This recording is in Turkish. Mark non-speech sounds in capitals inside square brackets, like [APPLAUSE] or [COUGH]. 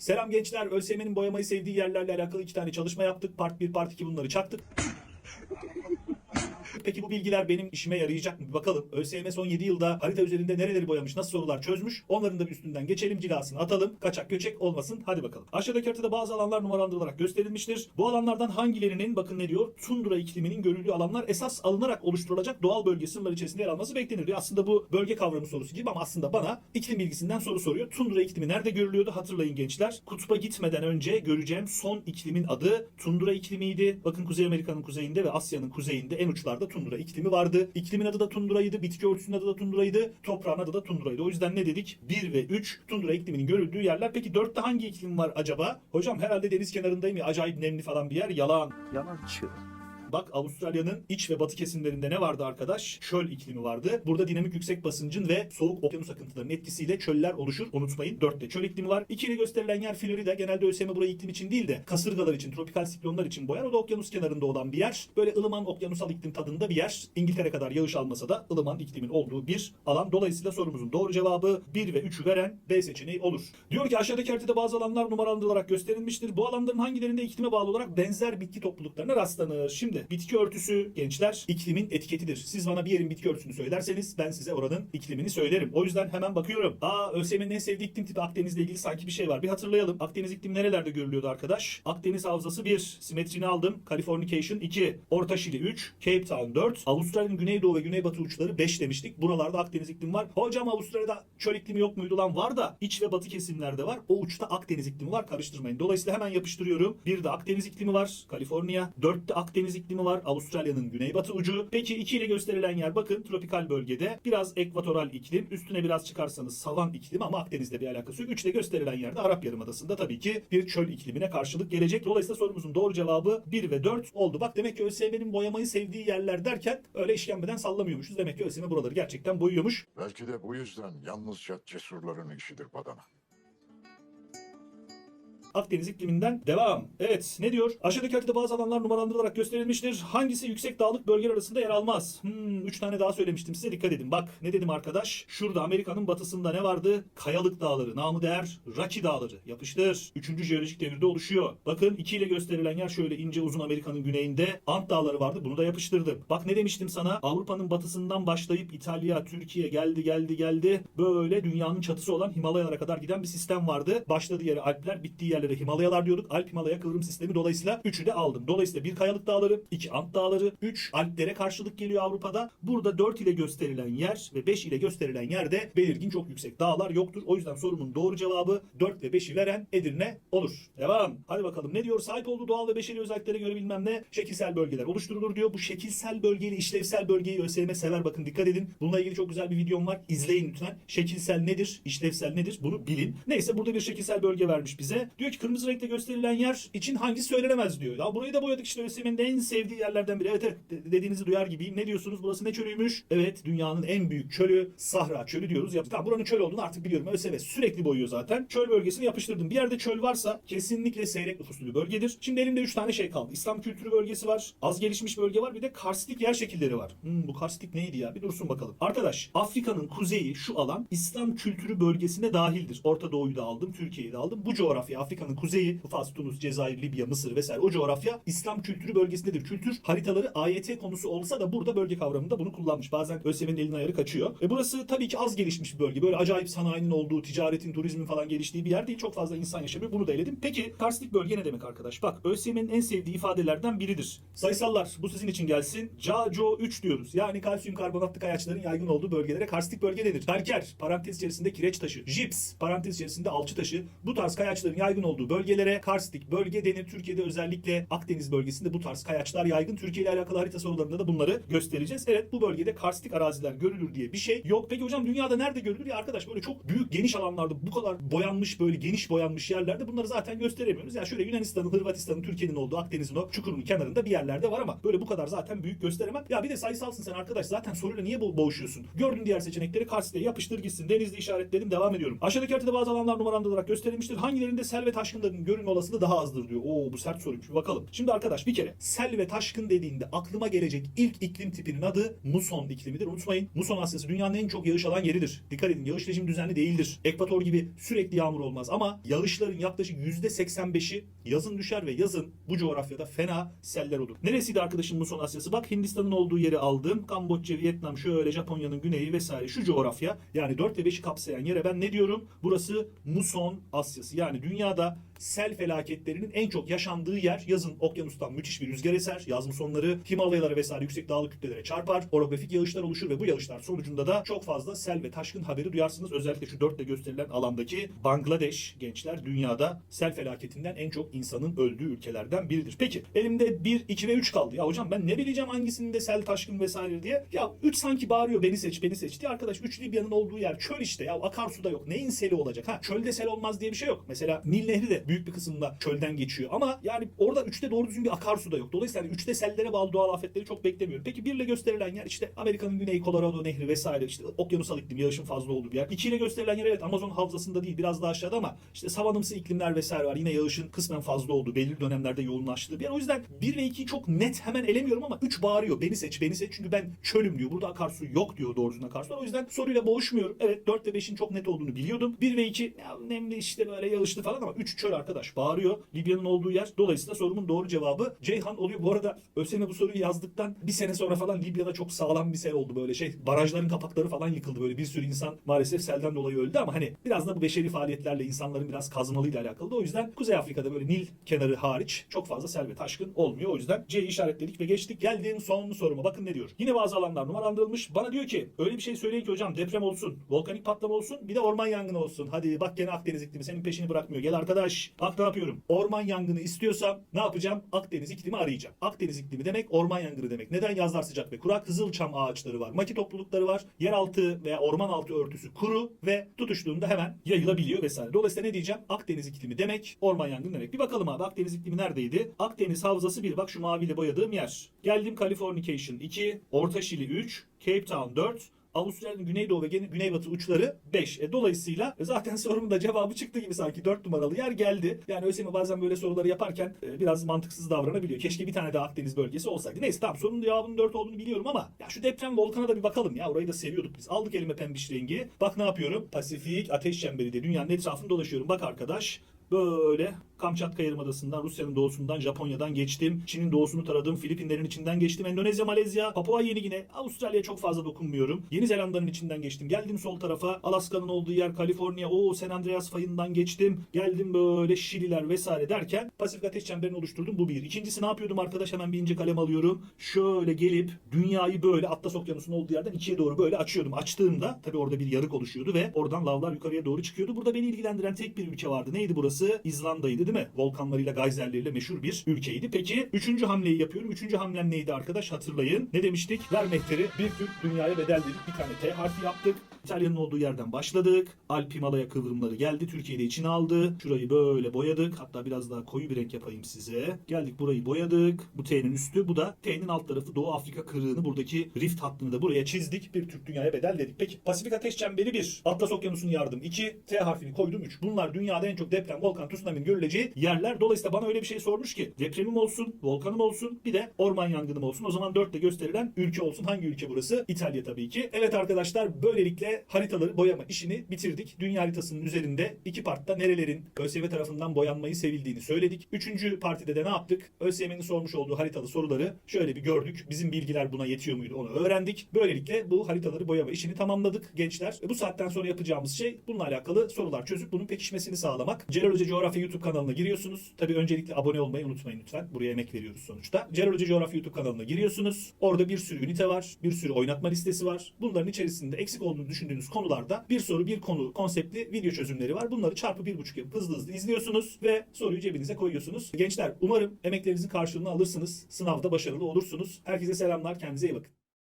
Selam gençler. ÖSYM'nin boyamayı sevdiği yerlerle alakalı iki tane çalışma yaptık. Part 1, Part 2 bunları çaktık. Peki bu bilgiler benim işime yarayacak mı? Bir bakalım. ÖSYM son 7 yılda harita üzerinde nereleri boyamış, nasıl sorular çözmüş? Onların da bir üstünden geçelim, cilasını atalım. Kaçak göçek olmasın. Hadi bakalım. Aşağıdaki haritada bazı alanlar numaralandırılarak gösterilmiştir. Bu alanlardan hangilerinin bakın ne diyor? Tundra ikliminin görüldüğü alanlar esas alınarak oluşturulacak doğal bölge sınırları içerisinde yer alması beklenir. Aslında bu bölge kavramı sorusu gibi ama aslında bana iklim bilgisinden soru soruyor. Tundra iklimi nerede görülüyordu? Hatırlayın gençler. Kutba gitmeden önce göreceğim son iklimin adı Tundra iklimiydi. Bakın Kuzey Amerika'nın kuzeyinde ve Asya'nın kuzeyinde en uçlarda tundra iklimi vardı. İklimin adı da tundraydı, bitki örtüsünün adı da tundraydı, toprağın adı da tundraydı. O yüzden ne dedik? 1 ve 3 tundra ikliminin görüldüğü yerler. Peki 4'te hangi iklim var acaba? Hocam herhalde deniz kenarındayım ya acayip nemli falan bir yer. Yalan. Yalancı. Bak Avustralya'nın iç ve batı kesimlerinde ne vardı arkadaş? Çöl iklimi vardı. Burada dinamik yüksek basıncın ve soğuk okyanus akıntılarının etkisiyle çöller oluşur. Unutmayın. Dörtte çöl iklimi var. İki ile gösterilen yer Florida. Genelde ÖSYM burayı iklim için değil de kasırgalar için, tropikal siklonlar için boyar. O da okyanus kenarında olan bir yer. Böyle ılıman okyanusal iklim tadında bir yer. İngiltere kadar yağış almasa da ılıman iklimin olduğu bir alan. Dolayısıyla sorumuzun doğru cevabı 1 ve 3'ü veren B seçeneği olur. Diyor ki aşağıdaki haritada bazı alanlar numaralandırılarak gösterilmiştir. Bu alanların hangilerinde iklime bağlı olarak benzer bitki topluluklarına rastlanır? Şimdi bitki örtüsü gençler iklimin etiketidir. Siz bana bir yerin bitki örtüsünü söylerseniz ben size oranın iklimini söylerim. O yüzden hemen bakıyorum. Aa ÖSYM'nin en sevdiği iklim tipi Akdeniz'le ilgili sanki bir şey var. Bir hatırlayalım. Akdeniz iklimi nerelerde görülüyordu arkadaş? Akdeniz havzası 1. Simetrini aldım. Californication 2. Orta Şili 3. Cape Town 4. Avustralya'nın güneydoğu ve güneybatı uçları 5 demiştik. Buralarda Akdeniz iklimi var. Hocam Avustralya'da çöl iklimi yok muydu lan? Var da iç ve batı kesimlerde var. O uçta Akdeniz iklimi var. Karıştırmayın. Dolayısıyla hemen yapıştırıyorum. Bir de Akdeniz iklimi var. Kaliforniya. Dörtte Akdeniz iklimi var. Avustralya'nın güneybatı ucu. Peki 2 ile gösterilen yer bakın tropikal bölgede. Biraz ekvatoral iklim. Üstüne biraz çıkarsanız savan iklim ama Akdeniz'le bir alakası yok. 3 ile gösterilen yerde Arap Yarımadası'nda tabii ki bir çöl iklimine karşılık gelecek. Dolayısıyla sorumuzun doğru cevabı 1 ve 4 oldu. Bak demek ki ÖSYM'nin boyamayı sevdiği yerler derken öyle işkembeden sallamıyormuşuz. Demek ki ÖSYM buraları gerçekten boyuyormuş. Belki de bu yüzden yalnızca cesurların işidir badana. Akdeniz ikliminden devam. Evet ne diyor? Aşağıdaki haritada bazı alanlar numaralandırılarak gösterilmiştir. Hangisi yüksek dağlık bölgeler arasında yer almaz? Hmm, üç tane daha söylemiştim size dikkat edin. Bak ne dedim arkadaş? Şurada Amerika'nın batısında ne vardı? Kayalık dağları, namı değer Rocky dağları. Yapıştır. Üçüncü jeolojik devirde oluşuyor. Bakın 2 ile gösterilen yer şöyle ince uzun Amerika'nın güneyinde Ant dağları vardı. Bunu da yapıştırdım. Bak ne demiştim sana? Avrupa'nın batısından başlayıp İtalya, Türkiye geldi geldi geldi. Böyle dünyanın çatısı olan Himalayalara kadar giden bir sistem vardı. Başladığı yere Alpler, bittiği yerlere Himalayalar diyorduk. Alp Himalaya kıvrım sistemi dolayısıyla 3'ü de aldım. Dolayısıyla bir kayalık dağları, 2 Ant dağları, 3 Alplere karşılık geliyor Avrupa'da. Burada 4 ile gösterilen yer ve 5 ile gösterilen yerde belirgin çok yüksek dağlar yoktur. O yüzden sorumun doğru cevabı 4 ve 5'i veren Edirne olur. Devam. Hadi bakalım ne diyor? Sahip olduğu doğal ve beşeri özelliklere göre bilmem ne şekilsel bölgeler oluşturulur diyor. Bu şekilsel bölgeyle işlevsel bölgeyi ÖSYM sever. Bakın dikkat edin. Bununla ilgili çok güzel bir videom var. İzleyin lütfen. Şekilsel nedir? İşlevsel nedir? Bunu bilin. Neyse burada bir şekilsel bölge vermiş bize. Diyor ki kırmızı renkte gösterilen yer için hangisi söylenemez diyor. Ya burayı da boyadık işte ÖSYM'nin en sevdiği yerlerden biri. Evet evet de- dediğinizi duyar gibiyim. Ne diyorsunuz? Burası ne çölüymüş? Evet dünyanın en büyük çölü Sahra çölü diyoruz. Ya, tamam buranın çöl olduğunu artık biliyorum. ÖSYM sürekli boyuyor zaten. Çöl bölgesini yapıştırdım. Bir yerde çöl varsa kesinlikle seyrek nüfuslu bir bölgedir. Şimdi elimde 3 tane şey kaldı. İslam kültürü bölgesi var. Az gelişmiş bölge var. Bir de karstik yer şekilleri var. Hmm, bu karstik neydi ya? Bir dursun bakalım. Arkadaş Afrika'nın kuzeyi şu alan İslam kültürü bölgesine dahildir. Orta Doğu'yu da aldım. Türkiye'yi de aldım. Bu coğrafya Afrika'nın kuzeyi Fas, Tunus, Cezayir, Libya, Mısır vesaire o coğrafya İslam kültürü bölgesindedir. Kültür haritaları AYT konusu olsa da burada bölge kavramında bunu kullanmış. Bazen ÖSYM'nin elin ayarı kaçıyor. E burası tabii ki az gelişmiş bir bölge. Böyle acayip sanayinin olduğu, ticaretin, turizmin falan geliştiği bir yer değil. Çok fazla insan yaşamıyor. Bunu da eledim. Peki karstik bölge ne demek arkadaş? Bak ÖSYM'nin en sevdiği ifadelerden biridir. Sayısallar bu sizin için gelsin. CaCo 3 diyoruz. Yani kalsiyum karbonatlı kayaçların yaygın olduğu bölgelere karstik bölge denir. Kalker parantez içerisinde kireç taşı. Jips parantez içerisinde alçı taşı. Bu tarz kayaçların yaygın olduğu bölgelere karstik bölge denir. Türkiye'de özellikle Akdeniz bölgesinde bu tarz kayaçlar yaygın. Türkiye ile alakalı harita sorularında da bunları göstereceğiz. Evet bu bölgede karstik araziler görülür diye bir şey yok. Peki hocam dünyada nerede görülür? Ya arkadaş böyle çok büyük geniş alanlarda bu kadar boyanmış böyle geniş boyanmış yerlerde bunları zaten gösteremiyoruz. Yani şöyle Yunanistan'ın, Hırvatistan'ın, Türkiye'nin olduğu Akdeniz'in o çukurun kenarında bir yerlerde var ama böyle bu kadar zaten büyük gösteremem. Ya bir de sayısalsın sen arkadaş zaten soruyla niye bo- boğuşuyorsun? Gördün diğer seçenekleri karşıya yapıştır gitsin. Denizli işaretledim devam ediyorum. Aşağıdaki haritada bazı alanlar numaralandırılarak gösterilmiştir. Hangilerinde sel ve taşkınların görünme olasılığı daha azdır diyor. Oo bu sert soruymuş. Bir bakalım. Şimdi arkadaş bir kere sel ve taşkın dediğinde aklıma gelecek ilk iklim tipinin adı muson iklimidir. Unutmayın. Muson Asyası dünyanın en çok yağış alan yeridir. Dikkat edin yağış rejimi düzenli değildir. Ekvator gibi sürekli yağmur olmaz ama yağışların yaklaşık %85'i yazın düşer ve yazın bu coğrafyada fena seller olur. Neresiydi arkadaşım Muson Asyası? Bak Hindistan'ın olduğu yeri aldım. Kamboçya, Vietnam, şöyle Japonya'nın güneyi vesaire şu coğrafya. Yani 4 ve 5'i kapsayan yere ben ne diyorum? Burası Muson Asyası. Yani dünyada Florida sel felaketlerinin en çok yaşandığı yer yazın okyanustan müthiş bir rüzgar eser. Yaz musonları Himalayalara vesaire yüksek dağlık kütlelere çarpar. Orografik yağışlar oluşur ve bu yağışlar sonucunda da çok fazla sel ve taşkın haberi duyarsınız. Özellikle şu dörtle gösterilen alandaki Bangladeş gençler dünyada sel felaketinden en çok insanın öldüğü ülkelerden biridir. Peki elimde 1, 2 ve 3 kaldı. Ya hocam ben ne bileceğim hangisinde sel taşkın vesaire diye. Ya 3 sanki bağırıyor beni seç beni seç diye. Arkadaş 3 Libya'nın olduğu yer çöl işte ya akarsu da yok. Neyin seli olacak? Ha çölde sel olmaz diye bir şey yok. Mesela Nil Nehri de büyük bir kısımda çölden geçiyor. Ama yani orada 3'te doğru düzgün bir akarsu da yok. Dolayısıyla hani 3'te sellere bağlı doğal afetleri çok beklemiyorum. Peki 1 ile gösterilen yer işte Amerika'nın güneyi Colorado Nehri vesaire işte okyanusal iklim yağışın fazla olduğu bir yer. 2 ile gösterilen yer evet Amazon havzasında değil biraz daha aşağıda ama işte savanımsı iklimler vesaire var. Yine yağışın kısmen fazla olduğu belli dönemlerde yoğunlaştığı bir yer. O yüzden 1 ve 2'yi çok net hemen elemiyorum ama 3 bağırıyor. Beni seç beni seç çünkü ben çölüm diyor. Burada akarsu yok diyor doğru düzgün akarsu. O yüzden soruyla boğuşmuyorum. Evet 4 ve 5'in çok net olduğunu biliyordum. 1 ve 2 ya nemli işte böyle yağışlı falan ama 3 çöl arkadaş bağırıyor. Libya'nın olduğu yer. Dolayısıyla sorumun doğru cevabı Ceyhan oluyor. Bu arada ÖSYM bu soruyu yazdıktan bir sene sonra falan Libya'da çok sağlam bir sel oldu böyle şey. Barajların kapakları falan yıkıldı böyle bir sürü insan maalesef selden dolayı öldü ama hani biraz da bu beşeri faaliyetlerle insanların biraz kazmalıyla alakalı. O yüzden Kuzey Afrika'da böyle Nil kenarı hariç çok fazla sel ve taşkın olmuyor. O yüzden C'yi işaretledik ve geçtik. Geldiğim son soruma bakın ne diyor. Yine bazı alanlar numaralandırılmış. Bana diyor ki öyle bir şey söyleyin ki hocam deprem olsun, volkanik patlama olsun, bir de orman yangını olsun. Hadi bak gene Akdeniz iklimi senin peşini bırakmıyor. Gel arkadaş. Bak ne yapıyorum. Orman yangını istiyorsam ne yapacağım? Akdeniz iklimi arayacağım. Akdeniz iklimi demek orman yangını demek. Neden yazlar sıcak ve kurak? Kızılçam ağaçları var. Maki toplulukları var. Yeraltı veya orman altı örtüsü kuru ve tutuştuğunda hemen yayılabiliyor vesaire. Dolayısıyla ne diyeceğim? Akdeniz iklimi demek orman yangını demek. Bir bakalım abi Akdeniz iklimi neredeydi? Akdeniz havzası 1. Bak şu maviyle boyadığım yer. Geldim Californication 2. Orta Şili 3. Cape Town 4. Avustralya'nın güneydoğu ve güneybatı uçları 5. E, dolayısıyla zaten [LAUGHS] sorumun da cevabı çıktı gibi sanki 4 numaralı yer geldi. Yani ÖSYM bazen böyle soruları yaparken e, biraz mantıksız davranabiliyor. Keşke bir tane daha Akdeniz bölgesi olsaydı. Neyse tamam sorunun cevabının 4 olduğunu biliyorum ama ya şu deprem volkana da bir bakalım ya. Orayı da seviyorduk biz. Aldık elime pembiş rengi. Bak ne yapıyorum? Pasifik ateş çemberi de dünyanın etrafını dolaşıyorum. Bak arkadaş böyle Kamçatka Yarımadası'ndan, Rusya'nın doğusundan, Japonya'dan geçtim. Çin'in doğusunu taradım. Filipinlerin içinden geçtim. Endonezya, Malezya, Papua Yeni Gine, Avustralya'ya çok fazla dokunmuyorum. Yeni Zelanda'nın içinden geçtim. Geldim sol tarafa. Alaska'nın olduğu yer Kaliforniya. O San Andreas fayından geçtim. Geldim böyle Şililer vesaire derken Pasifik Ateş Çemberi'ni oluşturdum. Bu bir. İkincisi ne yapıyordum arkadaş? Hemen bir ince kalem alıyorum. Şöyle gelip dünyayı böyle Atlas Okyanusu'nun olduğu yerden ikiye doğru böyle açıyordum. Açtığımda tabii orada bir yarık oluşuyordu ve oradan lavlar yukarıya doğru çıkıyordu. Burada beni ilgilendiren tek bir ülke vardı. Neydi burası? İzlanda'ydı değil mi? Volkanlarıyla, gayzerleriyle meşhur bir ülkeydi. Peki üçüncü hamleyi yapıyorum. Üçüncü hamlem neydi arkadaş? Hatırlayın. Ne demiştik? Ver mehteri bir Türk dünyaya bedel dedik. Bir tane T harfi yaptık. İtalya'nın olduğu yerden başladık. Alp Himalaya kıvrımları geldi. Türkiye'de içine aldı. Şurayı böyle boyadık. Hatta biraz daha koyu bir renk yapayım size. Geldik burayı boyadık. Bu T'nin üstü. Bu da T'nin alt tarafı Doğu Afrika kırığını buradaki rift hattını da buraya çizdik. Bir Türk dünyaya bedel dedik. Peki Pasifik Ateş Çemberi 1. Atlas Okyanusu'nun yardım 2. T harfini koydum 3. Bunlar dünyada en çok deprem, volkan, tsunami'nin görüleceği yerler. Dolayısıyla bana öyle bir şey sormuş ki depremim olsun, volkanım olsun, bir de orman yangınım olsun. O zaman 4'te gösterilen ülke olsun. Hangi ülke burası? İtalya tabii ki. Evet arkadaşlar böylelikle haritaları boyama işini bitirdik. Dünya haritasının üzerinde iki partta nerelerin ÖSYM tarafından boyanmayı sevildiğini söyledik. Üçüncü partide de ne yaptık? ÖSYM'nin sormuş olduğu haritalı soruları şöyle bir gördük. Bizim bilgiler buna yetiyor muydu onu öğrendik. Böylelikle bu haritaları boyama işini tamamladık gençler. Bu saatten sonra yapacağımız şey bununla alakalı sorular çözüp bunun pekişmesini sağlamak. Celal Hoca Coğrafya YouTube kanalına giriyorsunuz. Tabii öncelikle abone olmayı unutmayın lütfen. Buraya emek veriyoruz sonuçta. Celal Hoca Coğrafya YouTube kanalına giriyorsunuz. Orada bir sürü ünite var. Bir sürü oynatma listesi var. Bunların içerisinde eksik olduğunu düşündüğünüz konularda bir soru bir konu konseptli video çözümleri var. Bunları çarpı bir buçuk yapıp hızlı hızlı izliyorsunuz ve soruyu cebinize koyuyorsunuz. Gençler umarım emeklerinizin karşılığını alırsınız. Sınavda başarılı olursunuz. Herkese selamlar. Kendinize iyi bakın.